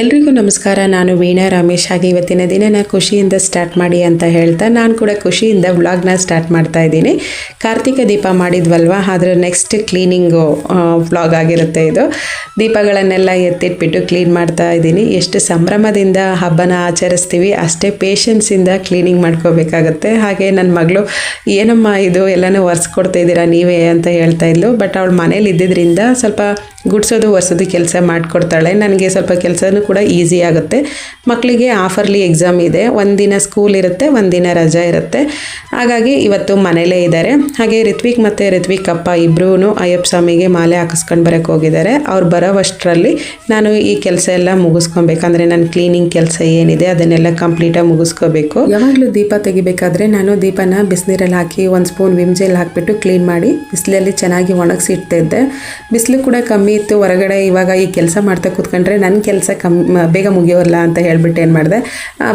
ಎಲ್ರಿಗೂ ನಮಸ್ಕಾರ. ನಾನು ವೀಣಾ ರಮೇಶ್. ಹಾಗೆ ಇವತ್ತಿನ ದಿನನ ಖುಷಿಯಿಂದ ಸ್ಟಾರ್ಟ್ ಮಾಡಿ ಅಂತ ಹೇಳ್ತಾ ನಾನು ಕೂಡ ಖುಷಿಯಿಂದ ವ್ಲಾಗ್ನ ಸ್ಟಾರ್ಟ್ ಮಾಡ್ತಾ ಇದ್ದೀನಿ. ಕಾರ್ತಿಕ ದೀಪ ಮಾಡಿದ್ವಲ್ವ? ಅದರ ನೆಕ್ಸ್ಟ್ ಕ್ಲೀನಿಂಗು ವ್ಲಾಗ್ ಆಗಿರುತ್ತೆ ಇದು. ದೀಪಗಳನ್ನೆಲ್ಲ ಎತ್ತಿಟ್ಬಿಟ್ಟು ಕ್ಲೀನ್ ಮಾಡ್ತಾ ಇದ್ದೀನಿ. ಎಷ್ಟು ಸಂಭ್ರಮದಿಂದ ಹಬ್ಬನ ಆಚರಿಸ್ತೀವಿ, ಅಷ್ಟೇ ಪೇಷನ್ಸಿಂದ ಕ್ಲೀನಿಂಗ್ ಮಾಡ್ಕೋಬೇಕಾಗುತ್ತೆ. ಹಾಗೆ ನನ್ನ ಮಗಳು, ಏನಮ್ಮ ಇದು? ಎಲ್ಲನೂ ಒರೆಸ್ಕೊಡ್ತಾ ಇದ್ದೀರಾ ನೀವೇ? ಅಂತ ಹೇಳ್ತಾ ಇದ್ಲು. ಬಟ್ ಅವಳು ಮನೇಲಿ ಇದ್ದಿದ್ದರಿಂದ ಸ್ವಲ್ಪ ಗುಡ್ಸೋದು, ಒರೆಸೋದು ಕೆಲಸ ಮಾಡಿಕೊಡ್ತಾಳೆ. ನನಗೆ ಸ್ವಲ್ಪ ಕೆಲಸನೂ ಕೂಡ ಈಸಿ ಆಗುತ್ತೆ. ಮಕ್ಕಳಿಗೆ ಆಫರ್ಲಿ ಎಕ್ಸಾಮ್ ಇದೆ. ಒಂದಿನ ಸ್ಕೂಲ್ ಇರುತ್ತೆ ಒಂದಿನ ರಜಾ ಇರುತ್ತೆ. ಹಾಗಾಗಿ ಇವತ್ತು ಮನೇಲೇ ಇದ್ದಾರೆ. ಹಾಗೆ ರಿತ್ವಿಕ್ ಮತ್ತು ರಿತ್ವಿಕ್ ಅಪ್ಪ ಇಬ್ಬರೂ ಅಯ್ಯಪ್ಪ ಸ್ವಾಮಿಗೆ ಮಾಲೆ ಹಾಕಿಸ್ಕೊಂಡು ಬರೋಕ್ಕೆ ಹೋಗಿದ್ದಾರೆ. ಅವ್ರು ಬರೋವಷ್ಟರಲ್ಲಿ ನಾನು ಈ ಕೆಲಸ ಎಲ್ಲ ಮುಗಿಸ್ಕೊಬೇಕಂದ್ರೆ ನನ್ನ ಕ್ಲೀನಿಂಗ್ ಕೆಲಸ ಏನಿದೆ ಅದನ್ನೆಲ್ಲ ಕಂಪ್ಲೀಟಾಗಿ ಮುಗಿಸ್ಕೋಬೇಕು. ಯಾವಾಗಲೂ ದೀಪ ತೆಗಿಬೇಕಾದ್ರೆ ನಾನು ದೀಪನ ಬಿಸಿನೀರಲ್ಲಿ ಹಾಕಿ ಒಂದು ಸ್ಪೂನ್ ವಿಮ್ ಜೆಲ್ ಹಾಕಿಬಿಟ್ಟು ಕ್ಲೀನ್ ಮಾಡಿ ಬಿಸಿಲಲ್ಲಿ ಚೆನ್ನಾಗಿ ಒಣಗಿಸಿ ಇಡ್ತಿದ್ದೆ ಬಿಸಿಲು ಕೂಡ ಕಮ್ಮಿ ಇತ್ತು. ಹೊರಗಡೆ ಇವಾಗ ಈ ಕೆಲಸ ಮಾಡ್ತಾ ಕೂತ್ಕೊಂಡ್ರೆ ನನ್ನ ಕೆಲಸ ಕಮ್ಮಿ ಬೇಗ ಮುಗಿಯೋಲ್ಲ ಅಂತ ಹೇಳ್ಬಿಟ್ಟು ಏನು ಮಾಡಿದೆ?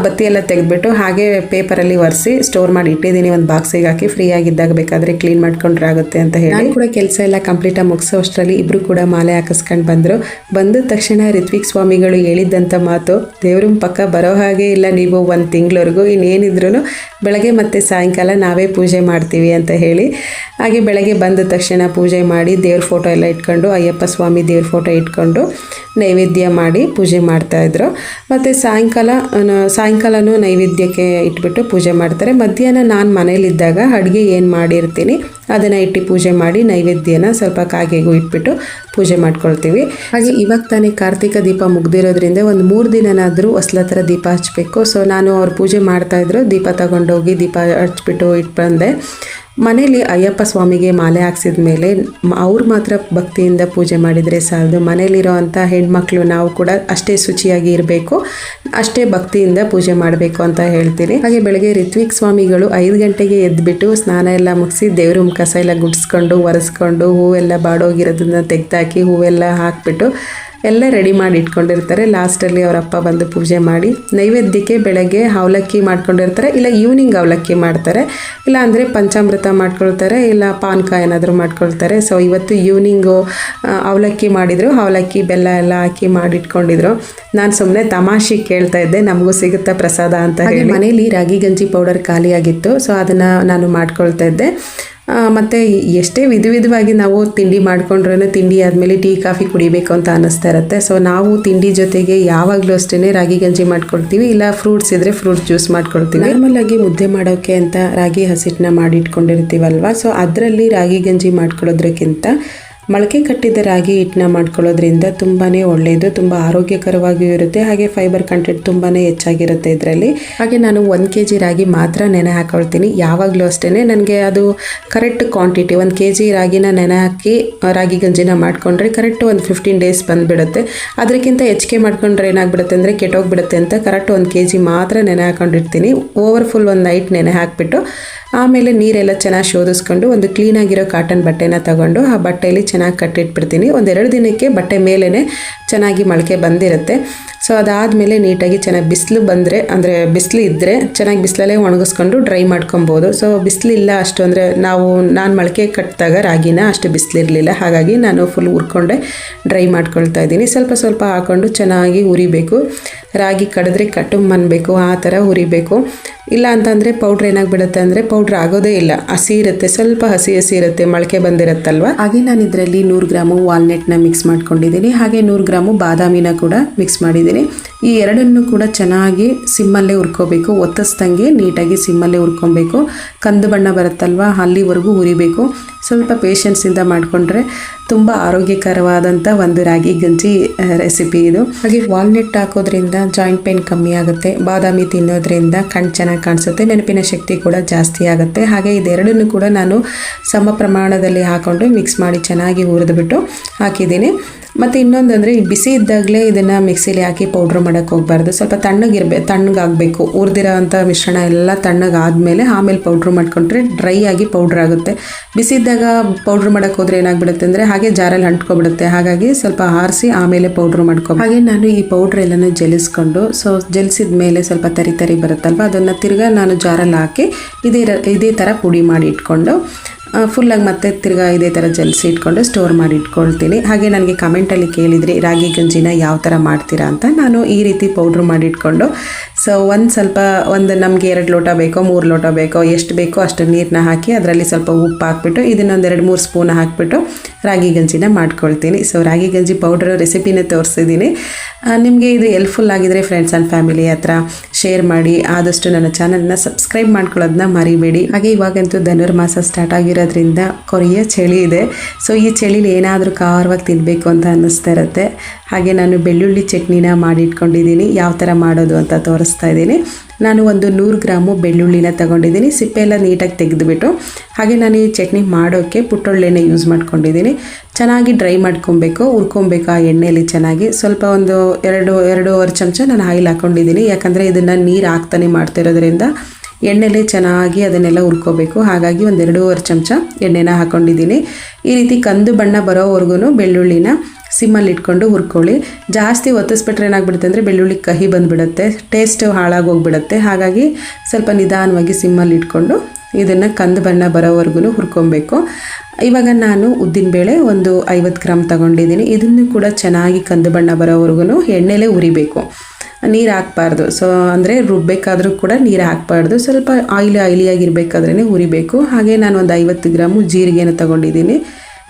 ಬತ್ತಿ ಎಲ್ಲ ತೆಗೆದ್ಬಿಟ್ಟು ಹಾಗೆ ಪೇಪರಲ್ಲಿ ಒರೆಸಿ ಸ್ಟೋರ್ ಮಾಡಿ ಇಟ್ಟಿದ್ದೀನಿ. ಒಂದು ಬಾಕ್ಸಿಗೆ ಹಾಕಿ ಫ್ರೀ ಆಗಿದ್ದಾಗ ಬೇಕಾದರೆ ಕ್ಲೀನ್ ಮಾಡ್ಕೊಂಡ್ರೆ ಆಗುತ್ತೆ ಅಂತ ಹೇಳಿ. ಕೂಡ ಕೆಲಸ ಎಲ್ಲ ಕಂಪ್ಲೀಟಾಗಿ ಮುಗಿಸೋ ಅಷ್ಟರಲ್ಲಿ ಇಬ್ಬರು ಕೂಡ ಮಾಲೆ ಹಾಕಿಸ್ಕೊಂಡು ಬಂದರು. ಬಂದ ತಕ್ಷಣ ರಿತ್ವಿಕ್ ಸ್ವಾಮಿಗಳು ಹೇಳಿದ್ದಂಥ ಮಾತು, ದೇವ್ರ ಪಕ್ಕ ಬರೋ ಹಾಗೆ ಇಲ್ಲ ನೀವು ಒಂದು ತಿಂಗಳವರೆಗೂ ಇನ್ನೇನಿದ್ರು ಬೆಳಗ್ಗೆ ಮತ್ತು ಸಾಯಂಕಾಲ ನಾವೇ ಪೂಜೆ ಮಾಡ್ತೀವಿ ಅಂತ ಹೇಳಿ. ಹಾಗೆ ಬೆಳಗ್ಗೆ ಬಂದ ತಕ್ಷಣ ಪೂಜೆ ಮಾಡಿ ದೇವ್ರ ಫೋಟೋ ಎಲ್ಲ ಇಟ್ಕೊಂಡು, ಅಯ್ಯಪ್ಪ ಸ್ವಾಮಿ ದೇವ್ರ ಫೋಟೋ ಇಟ್ಕೊಂಡು ನೈವೇದ್ಯ ಮಾಡಿ ಪೂಜೆ ಮಾಡ್ತಾಯಿದ್ರು ಮತ್ತು ಸಾಯಂಕಾಲ ಸಾಯಂಕಾಲನೂ ನೈವೇದ್ಯಕ್ಕೆ ಇಟ್ಬಿಟ್ಟು ಪೂಜೆ ಮಾಡ್ತಾರೆ. ಮಧ್ಯಾಹ್ನ ನಾನು ಮನೇಲಿದ್ದಾಗ ಅಡುಗೆ ಏನು ಮಾಡಿರ್ತೀನಿ, ಅದನ್ನು ಇಟ್ಟು ಪೂಜೆ ಮಾಡಿ ನೈವೇದ್ಯನ ಸ್ವಲ್ಪ ಕಾಗೆಗೂ ಇಟ್ಬಿಟ್ಟು ಪೂಜೆ ಮಾಡ್ಕೊಳ್ತೀವಿ. ಹಾಗೆ ಇವಾಗ ತಾನೇ ಕಾರ್ತಿಕ ದೀಪ ಮುಗ್ದಿರೋದ್ರಿಂದ ಒಂದು ಮೂರು ದಿನನಾದರೂ ಹೊಸ್ಲ ಥರ ದೀಪ ಹಚ್ಚಬೇಕು ಸೊ ನಾನು ಅವ್ರು ಪೂಜೆ ಮಾಡ್ತಾಯಿದ್ರು ದೀಪ ತಗೊಂಡೋಗಿ ದೀಪ ಹಚ್ಬಿಟ್ಟು ಇಟ್ಬಂದೆ ಬಂದೆ. ಮನೇಲಿ ಅಯ್ಯಪ್ಪ ಸ್ವಾಮಿಗೆ ಮಾಲೆ ಹಾಕ್ಸಿದ ಮೇಲೆ ಅವ್ರು ಮಾತ್ರ ಭಕ್ತಿಯಿಂದ ಪೂಜೆ ಮಾಡಿದರೆ ಸಾಲದು. ಮನೇಲಿರೋ ಅಂಥ ಹೆಣ್ಮಕ್ಳು ನಾವು ಕೂಡ ಅಷ್ಟೇ ಶುಚಿಯಾಗಿ ಇರಬೇಕು, ಅಷ್ಟೇ ಭಕ್ತಿಯಿಂದ ಪೂಜೆ ಮಾಡಬೇಕು ಅಂತ ಹೇಳ್ತೀನಿ ಹಾಗೆ ಬೆಳಗ್ಗೆ ರಿತ್ವಿಕ್ ಸ್ವಾಮಿಗಳು ಐದು ಗಂಟೆಗೆ ಎದ್ದುಬಿಟ್ಟು ಸ್ನಾನ ಎಲ್ಲ ಮುಗಿಸಿ ದೇವ್ರ ಕಸ ಎಲ್ಲ ಗುಡಿಸ್ಕೊಂಡು, ಒರೆಸ್ಕೊಂಡು, ಹೂವೆಲ್ಲ ಬಾಡೋಗಿರೋದನ್ನ ತೆಗ್ದಾಕಿ ಹೂವೆಲ್ಲ ಹಾಕ್ಬಿಟ್ಟು ಎಲ್ಲ ರೆಡಿ ಮಾಡಿ ಇಟ್ಕೊಂಡಿರ್ತಾರೆ. ಲಾಸ್ಟಲ್ಲಿ ಅವರಪ್ಪ ಬಂದು ಪೂಜೆ ಮಾಡಿ ನೈವೇದ್ಯಕ್ಕೆ ಬೆಳಗ್ಗೆ ಅವಲಕ್ಕಿ ಮಾಡ್ಕೊಂಡಿರ್ತಾರೆ. ಇಲ್ಲ ಈವ್ನಿಂಗ್ ಅವಲಕ್ಕಿ ಮಾಡ್ತಾರೆ. ಇಲ್ಲ ಅಂದರೆ ಪಂಚಾಮೃತ ಮಾಡ್ಕೊಳ್ತಾರೆ. ಇಲ್ಲ ಪಾನಕ ಏನಾದರೂ ಮಾಡ್ಕೊಳ್ತಾರೆ. ಸೊ ಇವತ್ತು ಈವ್ನಿಂಗು ಅವಲಕ್ಕಿ ಮಾಡಿದರು. ಅವಲಕ್ಕಿ ಬೆಲ್ಲ ಎಲ್ಲ ಹಾಕಿ ಮಾಡಿಟ್ಕೊಂಡಿದ್ರು. ನಾನು ಸುಮ್ಮನೆ ತಮಾಷೆ ಕೇಳ್ತಾ ಇದ್ದೆ. ನಮಗೂ ಸಿಗುತ್ತಾ ಪ್ರಸಾದ ಅಂತ ಹೇಳಿ. ಮನೇಲಿ ರಾಗಿ ಗಂಜಿ ಪೌಡರ್ ಖಾಲಿಯಾಗಿತ್ತು. ಸೊ ಅದನ್ನು ನಾನು ಮಾಡ್ಕೊಳ್ತಾ ಇದ್ದೆ. ಮತ್ತೆ ಎಷ್ಟೇ ವಿಧ ವಿಧವಾಗಿ ನಾವು ತಿಂಡಿ ಮಾಡ್ಕೊಂಡ್ರೂ ತಿಂಡಿ ಆದಮೇಲೆ ಟೀ, ಕಾಫಿ ಕುಡಿಬೇಕು ಅಂತ ಅನ್ನಿಸ್ತಾ ಇರುತ್ತೆ. ಸೊ ನಾವು ತಿಂಡಿ ಜೊತೆಗೆ ಯಾವಾಗಲೂ ಅಷ್ಟೇ ರಾಗಿ ಗಂಜಿ ಮಾಡ್ಕೊಳ್ತೀವಿ. ಇಲ್ಲ ಫ್ರೂಟ್ಸ್ ಇದ್ದರೆ ಫ್ರೂಟ್ ಜ್ಯೂಸ್ ಮಾಡ್ಕೊಳ್ತೀವಿ. ನಾರ್ಮಲಾಗಿ ಮುದ್ದೆ ಮಾಡೋಕ್ಕೆ ಅಂತ ರಾಗಿ ಹಸಿಟ್ಟನ್ನ ಮಾಡಿಟ್ಕೊಂಡಿರ್ತೀವಲ್ವ? ಸೊ ಅದರಲ್ಲಿ ರಾಗಿ ಗಂಜಿ ಮಾಡ್ಕೊಳ್ಳೋದ್ರಕ್ಕಿಂತ ಮೊಳಕೆ ಕಟ್ಟಿದ ರಾಗಿ ಹಿಟ್ಟನ್ನ ಮಾಡ್ಕೊಳ್ಳೋದ್ರಿಂದ ತುಂಬಾ ಒಳ್ಳೆಯದು, ತುಂಬ ಆರೋಗ್ಯಕರವಾಗಿಯೂ ಇರುತ್ತೆ. ಹಾಗೆ ಫೈಬರ್ ಕಂಟೆಂಟ್ ತುಂಬಾ ಹೆಚ್ಚಾಗಿರುತ್ತೆ ಇದರಲ್ಲಿ. ಹಾಗೆ ನಾನು ಒಂದು ಕೆ ಜಿ ರಾಗಿ ಮಾತ್ರ ನೆನೆ ಹಾಕೊಳ್ತೀನಿ. ಯಾವಾಗಲೂ ಅಷ್ಟೇ ನನಗೆ ಅದು ಕರೆಕ್ಟ್ ಕ್ವಾಂಟಿಟಿ ಒಂದು ಕೆ ಜಿ ರಾಗಿನ ನೆನೆ ಹಾಕಿ ರಾಗಿ ಗಂಜಿನ ಮಾಡಿಕೊಂಡ್ರೆ ಕರೆಕ್ಟ್ ಒಂದು ಫಿಫ್ಟೀನ್ ಡೇಸ್ ಬಂದುಬಿಡುತ್ತೆ. ಅದಕ್ಕಿಂತ ಹೆಚ್ಚಿಗೆ ಮಾಡ್ಕೊಂಡ್ರೆ ಏನಾಗ್ಬಿಡುತ್ತೆ ಅಂದರೆ ಕೆಟ್ಟೋಗ್ಬಿಡುತ್ತೆ ಅಂತ ಕರೆಕ್ಟ್ ಒಂದು ಕೆ ಜಿ ಮಾತ್ರ ನೆನೆ ಹಾಕೊಂಡಿರ್ತೀನಿ. ಓವರ್ ಫುಲ್ ಒಂದು ನೈಟ್ ನೆನೆ ಹಾಕಿಬಿಟ್ಟು ಆಮೇಲೆ ನೀರೆಲ್ಲ ಚೆನ್ನಾಗಿ ಶೋಧಿಸ್ಕೊಂಡು ಒಂದು ಕ್ಲೀನಾಗಿರೋ ಕಾಟನ್ ಬಟ್ಟೆನ ತಗೊಂಡು ಆ ಬಟ್ಟೆಯಲ್ಲಿ ಚೆನ್ನಾಗಿ ಕಟ್ಟಿಟ್ಬಿಡ್ತೀನಿ. ಒಂದೆರಡು ದಿನಕ್ಕೆ ಬಟ್ಟೆ ಮೇಲೇ ಚೆನ್ನಾಗಿ ಮೊಳಕೆ ಬಂದಿರುತ್ತೆ. ಸೊ ಅದಾದಮೇಲೆ ನೀಟಾಗಿ ಚೆನ್ನಾಗಿ ಬಿಸಿಲು ಬಂದರೆ, ಅಂದರೆ ಬಿಸಿಲು ಇದ್ದರೆ ಚೆನ್ನಾಗಿ ಬಿಸಿಲಲ್ಲೇ ಒಣಗಿಸ್ಕೊಂಡು ಡ್ರೈ ಮಾಡ್ಕೊಬೋದು. ಸೊ ಬಿಸಿಲಿಲ್ಲ ಅಷ್ಟು ಅಂದರೆ ನಾವು, ನಾನು ಮೊಳಕೆ ಕಟ್ಟಿದಾಗ ರಾಗಿನ ಅಷ್ಟು ಬಿಸಿಲಿರಲಿಲ್ಲ. ಹಾಗಾಗಿ ನಾನು ಫುಲ್ ಹುರ್ಕೊಂಡೆ ಡ್ರೈ ಮಾಡ್ಕೊಳ್ತಾ ಇದ್ದೀನಿ. ಸ್ವಲ್ಪ ಸ್ವಲ್ಪ ಹಾಕ್ಕೊಂಡು ಚೆನ್ನಾಗಿ ಹುರಿಬೇಕು ರಾಗಿ ಕಡಿದ್ರೆ ಕಟ್ಟು ಅನ್ಬೇಕು ಆ ಥರ ಹುರಿಬೇಕು. ಇಲ್ಲ ಅಂತಂದರೆ ಪೌಡ್ರ್ ಏನಾಗ್ಬಿಡುತ್ತೆ ಅಂದರೆ ಪೌಡ್ರ್ ಆಗೋದೇ ಇಲ್ಲ. ಹಸಿ ಇರುತ್ತೆ, ಸ್ವಲ್ಪ ಹಸಿ ಹಸಿ ಇರುತ್ತೆ, ಮೊಳಕೆ ಬಂದಿರುತ್ತಲ್ವ? ಹಾಗೆ ನಾನು ಇದರಲ್ಲಿ ನೂರು ಗ್ರಾಮು ವಾಲ್ನೆಟ್ನ ಮಿಕ್ಸ್ ಮಾಡ್ಕೊಂಡಿದ್ದೀನಿ. ಹಾಗೆ ನೂರು ಗ್ರಾಮು ಬಾದಾಮಿನ ಕೂಡ ಮಿಕ್ಸ್ ಮಾಡಿದ್ದೀನಿ. ಈ ಎರಡನ್ನು ಕೂಡ ಚೆನ್ನಾಗಿ ಸಿಮ್ಮಲ್ಲೇ ಹುರ್ಕೋಬೇಕು. ಒತ್ತಿಸ್ದಂಗೆ ನೀಟಾಗಿ ಸಿಮ್ಮಲ್ಲೇ ಹುರ್ಕೊಬೇಕು. ಕಂದು ಬಣ್ಣ ಬರುತ್ತಲ್ವ, ಅಲ್ಲಿವರೆಗೂ ಹುರಿಬೇಕು. ಸ್ವಲ್ಪ ಪೇಷನ್ಸಿಂದ ಮಾಡಿಕೊಂಡ್ರೆ ತುಂಬ ಆರೋಗ್ಯಕರವಾದಂಥ ಒಂದು ರಾಗಿ ಗಂಜಿ ರೆಸಿಪಿ ಇದು. ಹಾಗೆ ವಾಲ್ನೆಟ್ ಹಾಕೋದ್ರಿಂದ ಜಾಯಿಂಟ್ ಪೇನ್ ಕಮ್ಮಿ ಆಗುತ್ತೆ. ಬಾದಾಮಿ ತಿನ್ನೋದ್ರಿಂದ ಕಣ್ಣು ಚೆನ್ನಾಗಿ ಕಾಣಿಸುತ್ತೆ. ನೆನಪಿನ ಶಕ್ತಿ ಕೂಡ ಜಾಸ್ತಿ ಆಗುತ್ತೆ. ಹಾಗೆ ಇದೆರಡನ್ನು ಕೂಡ ನಾನು ಸಮ ಪ್ರಮಾಣದಲ್ಲಿ ಹಾಕೊಂಡು ಮಿಕ್ಸ್ ಮಾಡಿ ಚೆನ್ನಾಗಿ ಹುರಿದ್ಬಿಟ್ಟು ಹಾಕಿದ್ದೀನಿ. ಮತ್ತು ಇನ್ನೊಂದು ಅಂದರೆ ಬಿಸಿ ಇದ್ದಾಗಲೇ ಇದನ್ನು ಮಿಕ್ಸಿಲಿ ಹಾಕಿ ಪೌಡ್ರ್ ಮಾಡೋಕ್ಕೆ ಹೋಗಬಾರ್ದು. ಸ್ವಲ್ಪ ತಣ್ಣಗಿರ್ಬೇಕು ತಣ್ಣಗಾಗಬೇಕು. ಹುರಿದಿರೋ ಅಂಥ ಮಿಶ್ರಣ ಎಲ್ಲ ತಣ್ಣಗಾದಮೇಲೆ ಆಮೇಲೆ ಪೌಡ್ರ್ ಮಾಡ್ಕೊಂಡ್ರೆ ಡ್ರೈ ಆಗಿ ಪೌಡ್ರ್ ಆಗುತ್ತೆ. ಬಿಸಿ ಇದ್ದಾಗ ಪೌಡ್ರ್ ಮಾಡೋಕ್ಕೆ ಹೋದ್ರೆ ಏನಾಗ್ಬಿಡುತ್ತೆ ಅಂದರೆ ಹಾಗೆ ಜಾರಲ್ಲಿ ಅಂಟ್ಕೊಬಿಡುತ್ತೆ. ಹಾಗಾಗಿ ಸ್ವಲ್ಪ ಆರಿಸಿ ಆಮೇಲೆ ಪೌಡ್ರ್ ಮಾಡ್ಕೊ ಹಾಗೆ ನಾನು ಈ ಪೌಡ್ರ್ ಎಲ್ಲನೂ ಜಲಿಸ್ಕೊಂಡು ಸೊ ಜಲಿಸಿದ ಮೇಲೆ ಸ್ವಲ್ಪ ತರಿ ತರಿ ಬರುತ್ತಲ್ವ, ಅದನ್ನು ತಿರ್ಗಾ ನಾನು ಜಾರಲ್ಲಿ ಹಾಕಿ ಇದೇ ಇದೇ ಥರ ಪುಡಿ ಮಾಡಿ ಇಟ್ಕೊಂಡು ಫುಲ್ಲಾಗಿ ಮತ್ತೆ ತಿರ್ಗಾ ಇದೇ ಥರ ಜಲ್ಸಿ ಇಟ್ಕೊಂಡು ಸ್ಟೋರ್ ಮಾಡಿ ಇಟ್ಕೊಳ್ತೀನಿ. ಹಾಗೆ ನನಗೆ ಕಮೆಂಟಲ್ಲಿ ಕೇಳಿದ್ರಿ ರಾಗಿ ಗಂಜಿನ ಯಾವ ಥರ ಮಾಡ್ತೀರಾ ಅಂತ ನಾನು ಈ ರೀತಿ ಪೌಡ್ರ್ ಮಾಡಿ ಇಟ್ಕೊಂಡು ಸೊ ಒಂದು ಸ್ವಲ್ಪ ಒಂದು ನಮಗೆ ಎರಡು ಲೋಟ ಬೇಕೋ, ಮೂರು ಲೋಟ ಬೇಕೋ, ಎಷ್ಟು ಬೇಕೋ ಅಷ್ಟು ನೀರನ್ನ ಹಾಕಿ ಅದರಲ್ಲಿ ಸ್ವಲ್ಪ ಉಪ್ಪು ಹಾಕ್ಬಿಟ್ಟು ಇದನ್ನೊಂದು ಎರಡು ಮೂರು ಸ್ಪೂನ್ ಹಾಕಿಬಿಟ್ಟು ರಾಗಿ ಗಂಜಿನ ಮಾಡ್ಕೊಳ್ತೀನಿ. ಸೊ ರಾಗಿ ಗಂಜಿ ಪೌಡ್ರ್ ರೆಸಿಪಿನೇ ತೋರಿಸಿದ್ದೀನಿ ನಿಮಗೆ ಇದು ಹೆಲ್ಪ್ಫುಲ್ ಆಗಿದರೆ ಫ್ರೆಂಡ್ಸ್ ಆ್ಯಂಡ್ ಫ್ಯಾಮಿಲಿ ಹತ್ರ ಶೇರ್ ಮಾಡಿ. ಆದಷ್ಟು ನನ್ನ ಚಾನಲ್ನ ಸಬ್ಸ್ಕ್ರೈಬ್ ಮಾಡ್ಕೊಳ್ಳೋದನ್ನ ಮರಿಬೇಡಿ. ಹಾಗೆ ಇವಾಗಂತೂ ಧನುರ್ಮಾಸ ಸ್ಟಾರ್ಟ್ ಆಗಿರೋದ್ರಿಂದ ಕೊರಿಯ ಚಳಿ ಇದೆ. ಸೊ ಈ ಚಳಿಲಿ ಏನಾದರೂ ಖಾರವಾಗಿ ತಿನ್ನಬೇಕು ಅಂತ ಅನ್ನಿಸ್ತಾ ಇರುತ್ತೆ. ಹಾಗೆ ನಾನು ಬೆಳ್ಳುಳ್ಳಿ ಚಟ್ನಿನ ಮಾಡಿಟ್ಕೊಂಡಿದ್ದೀನಿ ಯಾವ ಥರ ಮಾಡೋದು ಅಂತ ಇದ್ದೀನಿ. ನಾನು ಒಂದು ನೂರು ಗ್ರಾಮು ಬೆಳ್ಳುಳ್ಳಿನ ತಗೊಂಡಿದ್ದೀನಿ. ಸಿಪ್ಪೆ ಎಲ್ಲ ನೀಟಾಗಿ ತೆಗೆದುಬಿಟ್ಟು, ಹಾಗೆ ನಾನು ಈ ಚಟ್ನಿ ಮಾಡೋಕ್ಕೆ ಪುಟ್ಟೊಳ್ಳೆಣ್ಣೆ ಯೂಸ್ ಮಾಡ್ಕೊಂಡಿದ್ದೀನಿ. ಚೆನ್ನಾಗಿ ಡ್ರೈ ಮಾಡ್ಕೊಬೇಕು, ಹುರ್ಕೊಬೇಕು ಆ ಎಣ್ಣೆಯಲ್ಲಿ ಚೆನ್ನಾಗಿ. ಸ್ವಲ್ಪ ಒಂದು ಎರಡು, ಎರಡೂವರೆ ಚಮಚ ನಾನು ಆಯಿಲ್ ಹಾಕ್ಕೊಂಡಿದ್ದೀನಿ ಯಾಕಂದರೆ ಇದನ್ನು ನೀರು ಹಾಕ್ತಾನೆ ಮಾಡ್ತಿರೋದ್ರಿಂದ ಎಣ್ಣೆಲೆ ಚೆನ್ನಾಗಿ ಅದನ್ನೆಲ್ಲ ಹುರ್ಕೋಬೇಕು. ಹಾಗಾಗಿ ಒಂದು ಎರಡೂವರೆ ಚಮಚ ಎಣ್ಣೆನ ಹಾಕ್ಕೊಂಡಿದ್ದೀನಿ ಈ ರೀತಿ ಕಂದು ಬಣ್ಣ ಬರೋವರೆಗೂ ಬೆಳ್ಳುಳ್ಳಿನ ಸಿಮ್ಮಲ್ಲಿ ಇಟ್ಕೊಂಡು ಹುರ್ಕೊಳ್ಳಿ. ಜಾಸ್ತಿ ಒತ್ತಿಸ್ಬಿಟ್ರೆ ಏನಾಗ್ಬಿಡುತ್ತೆ ಅಂದರೆ ಬೆಳ್ಳುಳ್ಳಿ ಕಹಿ ಬಂದುಬಿಡುತ್ತೆ. ಟೇಸ್ಟ್ ಹಾಳಾಗೋಗ್ಬಿಡುತ್ತೆ ಹಾಗಾಗಿ ಸ್ವಲ್ಪ ನಿಧಾನವಾಗಿ ಸಿಮ್ಮಲ್ಲಿ ಇಟ್ಕೊಂಡು ಇದನ್ನು ಕಂದು ಬಣ್ಣ ಬರೋವರೆಗೂ ಹುರ್ಕೊಬೇಕು. ಇವಾಗ ನಾನು ಉದ್ದಿನಬೇಳೆ ಒಂದು ಐವತ್ತು ಗ್ರಾಮ್ ತಗೊಂಡಿದ್ದೀನಿ. ಇದನ್ನು ಕೂಡ ಚೆನ್ನಾಗಿ ಕಂದು ಬಣ್ಣ ಬರೋವರೆಗೂ ಎಣ್ಣೆಲೇ ಉರಿಬೇಕು. ನೀರು ಹಾಕ್ಬಾರ್ದು. ಸೊ ಅಂದರೆ ರುಬ್ಬೇಕಾದರೂ ಕೂಡ ನೀರು ಹಾಕ್ಬಾರ್ದು. ಸ್ವಲ್ಪ ಆಯಿಲಿ ಆಯಿಲಿಯಾಗಿರಬೇಕಾದ್ರೇ ಉರಿಬೇಕು. ಹಾಗೆ ನಾನು ಒಂದು ಐವತ್ತು ಗ್ರಾಮು ಜೀರಿಗೆನ ತಗೊಂಡಿದ್ದೀನಿ.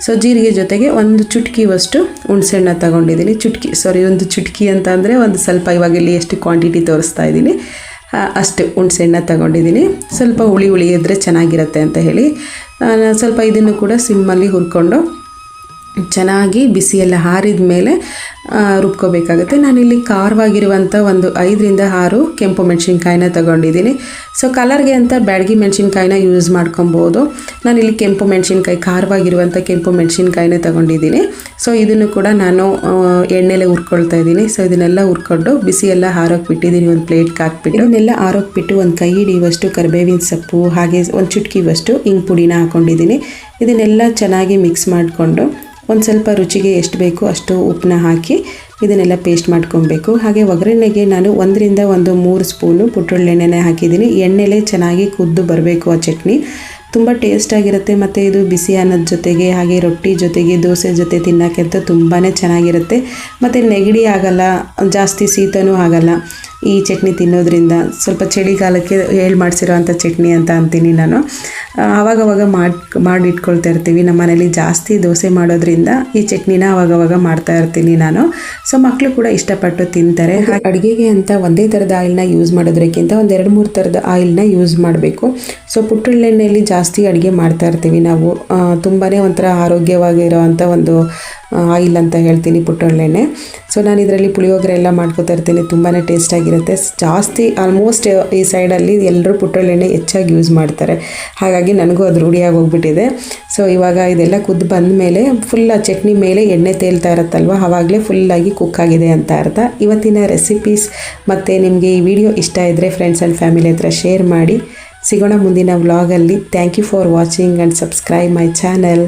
ಸೊ ಜೀರಿಗೆ ಜೊತೆಗೆ ಒಂದು ಚುಟ್ಕಿವಷ್ಟು ಹುಣಸೆಹಣ್ಣ ತಗೊಂಡಿದ್ದೀನಿ. ಚುಟ್ಕಿ ಸಾರಿ ಒಂದು ಚುಟ್ಕಿ ಅಂತ ಅಂದರೆ ಒಂದು ಸ್ವಲ್ಪ ಇವಾಗ ಇಲ್ಲಿ ಎಷ್ಟು ಕ್ವಾಂಟಿಟಿ ತೋರಿಸ್ತಾ ಇದ್ದೀನಿ. ಅಷ್ಟು ಹುಣಸೆಹಣ್ಣ ತಗೊಂಡಿದ್ದೀನಿ. ಸ್ವಲ್ಪ ಹುಳಿ ಹುಳಿ ಇದ್ದರೆ ಚೆನ್ನಾಗಿರುತ್ತೆ ಅಂತ ಹೇಳಿ. ಸ್ವಲ್ಪ ಇದನ್ನು ಕೂಡ ಸಿಮ್ಮಲ್ಲಿ ಹುರ್ಕೊಂಡು ಚೆನ್ನಾಗಿ ಬಿಸಿಯೆಲ್ಲ ಹಾರಿದ ಮೇಲೆ ರುಬ್ಕೋಬೇಕಾಗುತ್ತೆ. ನಾನಿಲ್ಲಿ ಖಾರವಾಗಿರುವಂಥ ಒಂದು ಐದರಿಂದ ಆರು ಕೆಂಪು ಮೆಣಸಿನ್ಕಾಯಿನ ತಗೊಂಡಿದ್ದೀನಿ. ಸೊ ಕಲರ್ಗೆ ಅಂತ ಬ್ಯಾಡಗಿ ಮೆಣಸಿನ್ಕಾಯಿನ ಯೂಸ್ ಮಾಡ್ಕೊಬೋದು. ನಾನಿಲ್ಲಿ ಕೆಂಪು ಮೆಣಸಿನ್ಕಾಯಿ ಖಾರವಾಗಿರುವಂಥ ಕೆಂಪು ಮೆಣಸಿನ್ಕಾಯಿನ ತಗೊಂಡಿದ್ದೀನಿ. ಸೊ ಇದನ್ನು ಕೂಡ ನಾನು ಎಣ್ಣೆಲೆ ಹುರ್ಕೊಳ್ತಾ ಇದ್ದೀನಿ. ಸೊ ಇದನ್ನೆಲ್ಲ ಹುರ್ಕೊಂಡು ಬಿಸಿಯೆಲ್ಲ ಹಾರೋಕೆ ಬಿಟ್ಟಿದ್ದೀನಿ, ಒಂದು ಪ್ಲೇಟ್ಗೆ ಹಾಕ್ಬಿಟ್ಟು ಇದನ್ನೆಲ್ಲ ಹಾರೋಕ್ಬಿಟ್ಟು ಬಿಟ್ಟು ಒಂದು ಕೈ ಹಿಡಿಯುವಷ್ಟು ಕರಿಬೇವಿನ ಸೊಪ್ಪು, ಹಾಗೆ ಒಂದು ಚುಟ್ಕಿವಷ್ಟು ಹಿಂಗೆ ಪುಡಿನ ಹಾಕ್ಕೊಂಡಿದ್ದೀನಿ ಇದನ್ನೆಲ್ಲ ಚೆನ್ನಾಗಿ ಮಿಕ್ಸ್ ಮಾಡಿಕೊಂಡು ಒಂದು ಸ್ವಲ್ಪ ರುಚಿಗೆ ಎಷ್ಟು ಬೇಕೋ ಅಷ್ಟು ಉಪ್ಪನ್ನ ಹಾಕಿ ಇದನ್ನೆಲ್ಲ ಪೇಸ್ಟ್ ಮಾಡ್ಕೊಬೇಕು. ಹಾಗೆ ಒಗ್ಗರಣೆಗೆ ನಾನು ಒಂದರಿಂದ ಒಂದು ಮೂರು ಸ್ಪೂನು ಪುಟ್ಟೊಳ್ಳೆಣ್ಣೆನೆ ಹಾಕಿದ್ದೀನಿ. ಎಣ್ಣೆಲೆ ಚೆನ್ನಾಗಿ ಕುದ್ದು ಬರಬೇಕು ಆ ಚಟ್ನಿ. ತುಂಬ ಟೇಸ್ಟಾಗಿರುತ್ತೆ ಮತ್ತು ಇದು ಬಿಸಿ ಅನ್ನದ ಜೊತೆಗೆ ಹಾಗೆ ರೊಟ್ಟಿ ಜೊತೆಗೆ ದೋಸೆ ಜೊತೆ ತಿನ್ನೋಕ್ಕೆ ಅಂತ ತುಂಬಾ ಚೆನ್ನಾಗಿರುತ್ತೆ. ಮತ್ತು ನೆಗಡಿ ಆಗಲ್ಲ, ಜಾಸ್ತಿ ಶೀತನೂ ಆಗಲ್ಲ. ಈ ಚಟ್ನಿ ತಿನ್ನೋದ್ರಿಂದ ಸ್ವಲ್ಪ ಚಳಿಗಾಲಕ್ಕೆ ಹೇಳಿ ಮಾಡಿಸಿರೋ ಅಂಥ ಚಟ್ನಿ ಅಂತ ಅಂತೀನಿ ನಾನು. ಆವಾಗವಾಗ ಮಾಡಿ, ಮಾಡಿಟ್ಕೊಳ್ತಾ ಇರ್ತೀವಿ. ನಮ್ಮ ಮನೇಲಿ ಜಾಸ್ತಿ ದೋಸೆ ಮಾಡೋದ್ರಿಂದ ಈ ಚಟ್ನಿನ ಆವಾಗವಾಗ ಮಾಡ್ತಾ ಇರ್ತೀನಿ ನಾನು. ಸೊ ಮಕ್ಕಳು ಕೂಡ ಇಷ್ಟಪಟ್ಟು ತಿಂತಾರೆ. ಅಡುಗೆಗೆ ಅಂತ ಒಂದೇ ಥರದ ಆಯಿಲ್ನ ಯೂಸ್ ಮಾಡೋದಕ್ಕಿಂತ ಒಂದು ಎರಡು ಮೂರು ಥರದ ಆಯಿಲ್ನ ಯೂಸ್ ಮಾಡಬೇಕು. ಸೊ, ಪುಟ್ಟಳ್ಳೆಣ್ಣೆಯಲ್ಲಿ ಜಾಸ್ತಿ ಅಡುಗೆ ಮಾಡ್ತಾ ಇರ್ತೀವಿ ನಾವು. ತುಂಬಾ ಒಂಥರ ಆರೋಗ್ಯವಾಗಿರೋ ಅಂಥ ಒಂದು ಆಯಿಲ್ ಅಂತ ಹೇಳ್ತೀನಿ ಪುಟ್ಟೊಳ್ಳೆಣ್ಣೆ. ಸೊ ನಾನು ಇದರಲ್ಲಿ ಪುಳಿಯೋಗರೆ ಎಲ್ಲ ಮಾಡ್ಕೋತಾ ಇರ್ತೀನಿ. ತುಂಬಾ ಟೇಸ್ಟಾಗಿರುತ್ತೆ ಜಾಸ್ತಿ ಆಲ್ಮೋಸ್ಟ್ ಈ ಸೈಡಲ್ಲಿ ಎಲ್ಲರೂ ಪುಟ್ಟೊಳ್ಳೆಣ್ಣೆ ಹೆಚ್ಚಾಗಿ ಯೂಸ್ ಮಾಡ್ತಾರೆ. ಹಾಗಾಗಿ ನನಗೂ ಅದು ರೂಢಿಯಾಗಿ ಹೋಗ್ಬಿಟ್ಟಿದೆ. ಸೊ ಇವಾಗ ಇದೆಲ್ಲ ಕುದ್ದು ಬಂದ ಮೇಲೆ ಫುಲ್ ಚಟ್ನಿ ಮೇಲೆ ಎಣ್ಣೆ ತೇಲ್ತಾ ಇರುತ್ತಲ್ವ? ಆವಾಗಲೇ ಫುಲ್ಲಾಗಿ ಕುಕ್ ಆಗಿದೆ ಅಂತ ಅರ್ಥ. ಇವತ್ತಿನ ರೆಸಿಪೀಸ್ ಮತ್ತು ನಿಮಗೆ ಈ ವಿಡಿಯೋ ಇಷ್ಟ ಇದ್ದರೆ ಫ್ರೆಂಡ್ಸ್ ಆ್ಯಂಡ್ ಫ್ಯಾಮಿಲಿ ಹತ್ರ ಶೇರ್ ಮಾಡಿ. ಸಿಗೋಣ ಮುಂದಿನ ವ್ಲಾಗಲ್ಲಿ thank you for watching and subscribe my channel